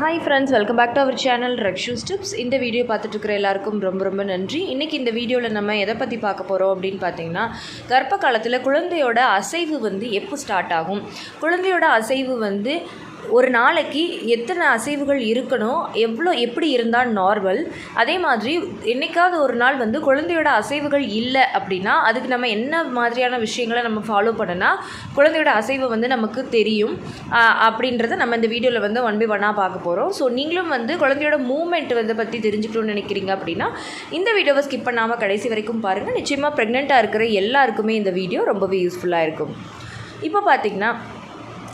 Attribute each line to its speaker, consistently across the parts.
Speaker 1: Hi friends welcome back to our channel Rakshu's ஸ்டிப்ஸ் இந்த video பார்த்துட்டு இருக்கிற எல்லாருக்கும் ரொம்ப ரொம்ப நன்றி. இன்றைக்கி இந்த வீடியோவில் நம்ம எதை பற்றி பார்க்க போகிறோம் அப்படின்னு பார்த்தீங்கன்னா கர்ப்ப காலத்தில் குழந்தையோட அசைவு வந்து எப்போ ஸ்டார்ட் ஆகும்? குழந்தையோட அசைவு வந்து ஒரு நாளைக்கு எத்தனை அசைவுகள் இருக்கணும்? எவ்வளோ எப்படி இருந்தால் நார்மல் அதே மாதிரி என்றைக்காவது ஒரு நாள் வந்து குழந்தையோட அசைவுகள் இல்லை அப்படின்னா அதுக்கு நம்ம என்ன மாதிரியான விஷயங்களை நம்ம ஃபாலோ பண்ணனா குழந்தையோட அசைவு வந்து நமக்கு தெரியும். அப்படின்றத நம்ம இந்த வீடியோவில் வந்து ஒன் பை ஒன்னாக பார்க்க போகிறோம் ஸோ நீங்களும் வந்து குழந்தையோட மூமெண்ட் வந்து பற்றி தெரிஞ்சுக்கணும்னு நினைக்கிறீங்க அப்படின்னா இந்த வீடியோவை ஸ்கிப் பண்ணாமல் கடைசி வரைக்கும் பாருங்கள் நிச்சயமாக ப்ரெக்னெண்ட்டாக இருக்கிற எல்லாருக்குமே இந்த வீடியோ ரொம்பவே யூஸ்ஃபுல்லாக இருக்கும். இப்போ பார்த்தீங்கன்னா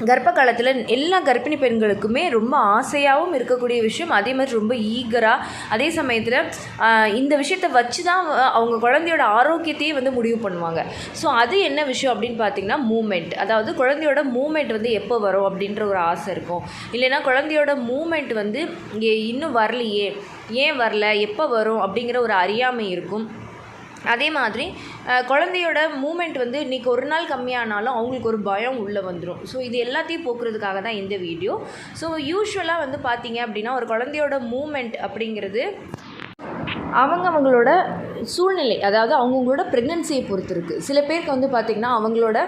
Speaker 1: கர்ப்ப காலத்தில் எல்லா கர்ப்பிணி பெண்களுக்குமே ரொம்ப ஆசையாகவும் இருக்கக்கூடிய விஷயம். அதே மாதிரி ரொம்ப ஈகராக அதே சமயத்தில் இந்த விஷயத்தை வச்சு தான் அவங்க குழந்தையோட ஆரோக்கியத்தையே வந்து முடிவு பண்ணுவாங்க. ஸோ அது என்ன விஷயம் அப்படின்னு பார்த்தீங்கன்னா மூமெண்ட் அதாவது குழந்தையோட மூமெண்ட் வந்து எப்போ வரும் அப்படின்ற ஒரு ஆசை இருக்கும். இல்லைன்னா குழந்தையோட மூமெண்ட் வந்து இன்னும் வரலையே ஏன் வரல எப்போ வரும் அப்படிங்கிற ஒரு அறியாமை இருக்கும். அதே மாதிரி குழந்தையோட மூமெண்ட் வந்து இன்றைக்கி ஒரு நாள் கம்மியானாலும் அவங்களுக்கு ஒரு பயம் உள்ளே வந்துடும் ஸோ இது எல்லாத்தையும் போக்குறதுக்காக தான் இந்த வீடியோ ஸோ யூஸ்வலாக வந்து பார்த்தீங்க அப்படின்னா ஒரு குழந்தையோட மூமெண்ட் அப்படிங்கிறது அவங்க அவங்களோட சூழ்நிலை அதாவது அவங்கவுங்களோட ப்ரெக்னென்சியை பொறுத்து இருக்குது சில பேருக்கு வந்து பார்த்திங்கன்னா அவங்களோட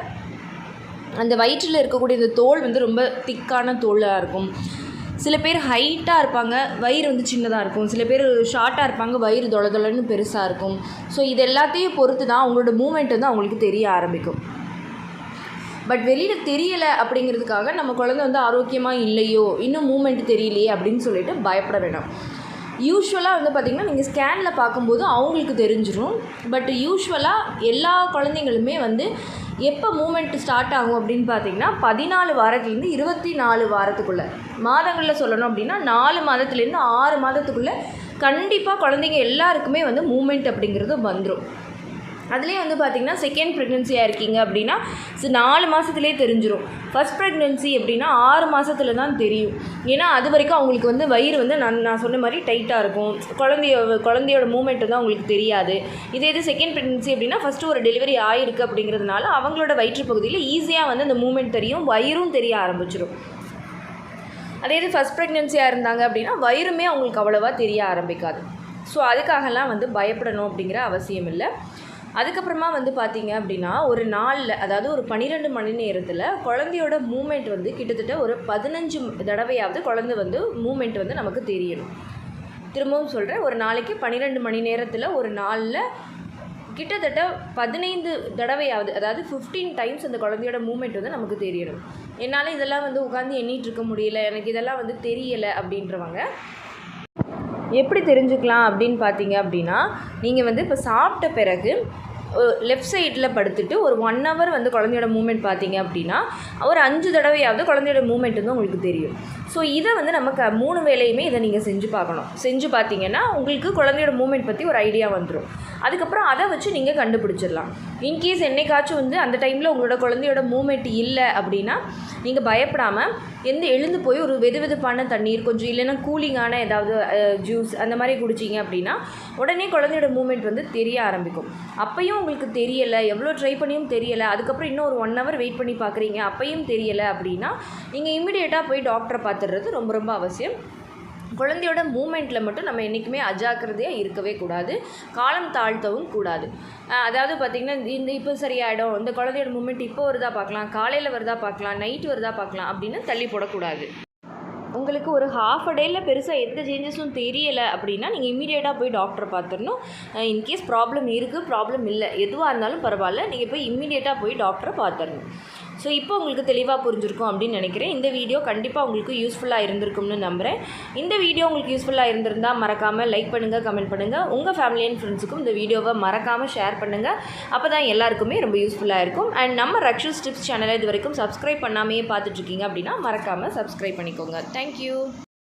Speaker 1: அந்த வயிற்றில் இருக்கக்கூடிய இந்த தோல் வந்து ரொம்ப திக்கான தோலாக இருக்கும். சில பேர் ஹைட்டாக இருப்பாங்க வயிறு வந்து சின்னதாக இருக்கும். சில பேர் ஷார்ட்டாக இருப்பாங்க வயிறு தொலைதொலன்னு பெருசாக இருக்கும். ஸோ இது எல்லாத்தையும் பொறுத்து தான் அவங்களோட மூமெண்ட் வந்து அவங்களுக்கு தெரிய ஆரம்பிக்கும். பட் வெளியில் தெரியலை அப்படிங்கிறதுக்காக நம்ம குழந்தை வந்து ஆரோக்கியமாக இல்லையோ இன்னும் மூமெண்ட் தெரியலையே அப்படின்னு சொல்லிட்டு பயப்பட வேண்டாம் யூஸ்வலாக வந்து பார்த்திங்கன்னா நீங்கள் ஸ்கேனில் பார்க்கும்போது அவங்களுக்கு தெரிஞ்சிடும் பட் யூஸ்வலாக எல்லா குழந்தைங்களுமே வந்து எப்போ மூமெண்ட் ஸ்டார்ட் ஆகும் அப்படின்னு பார்த்தீங்கன்னா பதினாலு வாரத்துலேருந்து இருபத்தி நாலு வாரத்துக்குள்ளே. மாதங்களில் சொல்லணும் அப்படின்னா நாலு மாதத்துலேருந்து ஆறு மாதத்துக்குள்ளே கண்டிப்பாக குழந்தைங்க எல்லாருக்குமே வந்து மூமெண்ட் அப்படிங்கிறது வந்துடும் அதுலேயே வந்து பார்த்திங்கன்னா செகண்ட் ப்ரெக்னென்சியாக இருக்கீங்க அப்படின்னா நாலு மாதத்துலேயே தெரிஞ்சிடும் ஃபர்ஸ்ட் ப்ரெக்னென்சி அப்படின்னா ஆறு மாதத்துல தான் தெரியும். ஏன்னா அது வரைக்கும் அவங்களுக்கு வந்து வயிறு வந்து நான் நான் சொன்ன மாதிரி டைட்டாக இருக்கும். குழந்தைய குழந்தையோட மூமெண்ட் வந்து அவங்களுக்கு தெரியாது. இதே இது செகண்ட் ப்ரெக்னென்சி அப்படின்னா ஃபஸ்ட்டு ஒரு டெலிவரி ஆயிருக்கு அப்படிங்கிறதுனால அவங்களோட வயிற்று பகுதியில் ஈஸியாக வந்து அந்த மூமெண்ட் தெரியும் வயிறும் தெரிய ஆரம்பிச்சிடும் அதே இது ஃபஸ்ட் ப்ரெக்னென்சியாக இருந்தாங்க அப்படின்னா வயிறுமே அவங்களுக்கு அவ்வளோவா தெரிய ஆரம்பிக்காது. ஸோ அதுக்காகலாம் வந்து பயப்படணும் அப்படிங்கிற அவசியம் இல்லை. அதுக்கப்புறமா வந்து பார்த்தீங்க அப்படின்னா ஒரு நாளில் அதாவது ஒரு பன்னிரெண்டு மணி நேரத்தில் குழந்தையோட மூமெண்ட் வந்து கிட்டத்தட்ட ஒரு பதினஞ்சு தடவையாவது குழந்தை வந்து மூமெண்ட் வந்து நமக்கு தெரியணும். திரும்பவும் சொல்கிறேன் ஒரு நாளைக்கு பன்னிரெண்டு மணி நேரத்தில் ஒரு நாளில் கிட்டத்தட்ட பதினைந்து தடவையாவது அதாவது ஃபிஃப்டீன் டைம்ஸ் அந்த குழந்தையோட மூமெண்ட் வந்து நமக்கு தெரியணும். என்னால் இதெல்லாம் வந்து உட்காந்து எண்ணிகிட்டு இருக்க முடியல எனக்கு இதெல்லாம் வந்து தெரியலை அப்படின்றவங்க எப்படி தெரிஞ்சுக்கலாம் அப்படின்னு பார்த்தீங்க அப்படின்னா நீங்கள் வந்து இப்போ சாப்பிட்ட பிறகு லெஃப்ட் சைடில் படுத்துட்டு ஒரு ஒன் ஹவர் வந்து குழந்தையோட மூமெண்ட் பார்த்தீங்க அப்படின்னா ஒரு அஞ்சு தடவையாவது குழந்தையோட மூமெண்ட் வந்து உங்களுக்கு தெரியும். ஸோ இதை வந்து நமக்கு மூணு வேலையுமே இதை நீங்கள் செஞ்சு பார்க்கணும். செஞ்சு பார்த்தீங்கன்னா உங்களுக்கு குழந்தையோட மூமெண்ட் பற்றி ஒரு ஐடியா வந்துடும் அதுக்கப்புறம் அதை வச்சு நீங்கள் கண்டுபிடிச்சிடலாம். இன்கேஸ் என்னைக்காச்சும் வந்து அந்த டைமில் உங்களோட குழந்தையோட மூமெண்ட் இல்லை அப்படின்னா நீங்கள் பயப்படாமல் எந்த எழுந்து போய் ஒரு வெது வெதுப்பான தண்ணீர் கொஞ்சம் இல்லைன்னா கூலிங்கான ஏதாவது ஜூஸ் அந்த மாதிரி குடிச்சிங்க அப்படின்னா உடனே குழந்தையோட மூமெண்ட் வந்து தெரிய ஆரம்பிக்கும். அப்பையும் உங்களுக்கு தெரியலை? எவ்வளோ ட்ரை பண்ணியும் தெரியலை. அதுக்கப்புறம் இன்னும் ஒரு ஒன் ஹவர் வெயிட் பண்ணி பார்க்குறீங்க. அப்பையும் தெரியலை அப்படின்னா நீங்கள் இமீடியட்டாக போய் டாக்டரை பார்த்துடுறது ரொம்ப ரொம்ப அவசியம். குழந்தையோட மூமெண்ட்டில் மட்டும் நம்ம என்றைக்குமே அஜாக்கிரதையாக இருக்கவே கூடாது. காலம் தாழ்த்தவும் கூடாது. அதாவது பார்த்திங்கன்னா இந்த இப்போ சரியாயிடும். இந்த குழந்தையோட மூமெண்ட் இப்போ வருதா பார்க்கலாம். காலையில் வருதா பார்க்கலாம். நைட்டு வருதா பார்க்கலாம் அப்படின்னு தள்ளி போடக்கூடாது. உங்களுக்கு ஒரு ஹாஃப் அ டேயில் பெருசாக எந்த சேஞ்சஸும் தெரியலை அப்படின்னா நீங்கள் இமீடியட்டாக போய் டாக்டரை பார்த்துடணும். இன்கேஸ் ப்ராப்ளம் இருக்குது ப்ராப்ளம் இல்லை எதுவாக இருந்தாலும் பரவாயில்ல நீங்கள் போய் இம்மீடியட்டாக போய் டாக்டரை பார்த்துடணும். ஸோ இப்போ உங்களுக்கு தெளிவாக புரிஞ்சிருக்கும் அப்படின்னு நினைக்கிறேன். இந்த வீடியோ கண்டிப்பாக உங்களுக்கு யூஸ்ஃபுல்லாக இருந்திருக்கும்னு நம்புகிறேன் இந்த வீடியோ உங்களுக்கு யூஸ்ஃபுல்லாக இருந்திருந்தால் மறக்காமல் லைக் பண்ணுங்கள் கமெண்ட் பண்ணுங்கள் உங்கள் ஃபேமிலி அண்ட் ஃப்ரெண்ட்ஸுக்கும் இந்த வீடியோவை மறக்காமல் ஷேர் பண்ணுங்கள் அப்போ தான் எல்லாருக்குமே ரொம்ப யூஸ்ஃபுல்லாக இருக்கும். அண்ட் நம்ம ரக்ஷூஸ் ஸ்டிப்ஸ் சேனலை இது வரைக்கும் சப்ஸ்கிரைப் பண்ணாமையே பார்த்துட்ருக்கீங்க அப்படின்னா மறக்காமல் சப்ஸ்கிரைப் பண்ணிக்கோங்க. தேங்க்யூ